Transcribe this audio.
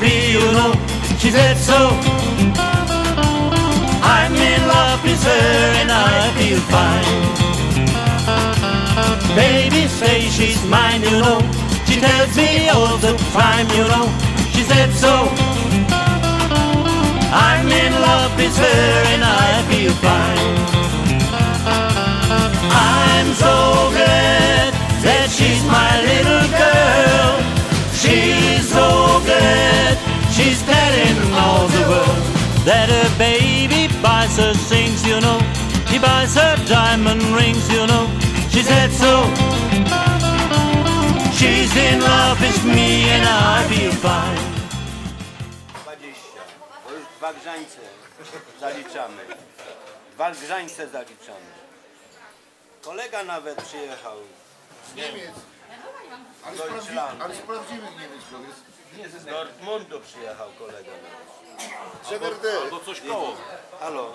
be, you know. She said so. I'm in love with her and I feel fine. Baby say she's mine, you know. She tells me all the time, you know. She said so. I'm in love with her and I feel fine. I'm so glad that she's my little that her baby buys her things, you know. He buys her diamond rings, you know. She said so. She's in love with me and I feel fine. 20. To już dwa grzańce zaliczamy. Dwa grzańce zaliczamy. Kolega nawet przyjechał. Niemiec. Ale z, prawdzi- ale z prawdziwych Niemiec powiedz. Z Dortmundu przyjechał kolega. Albo, albo coś koło. Halo.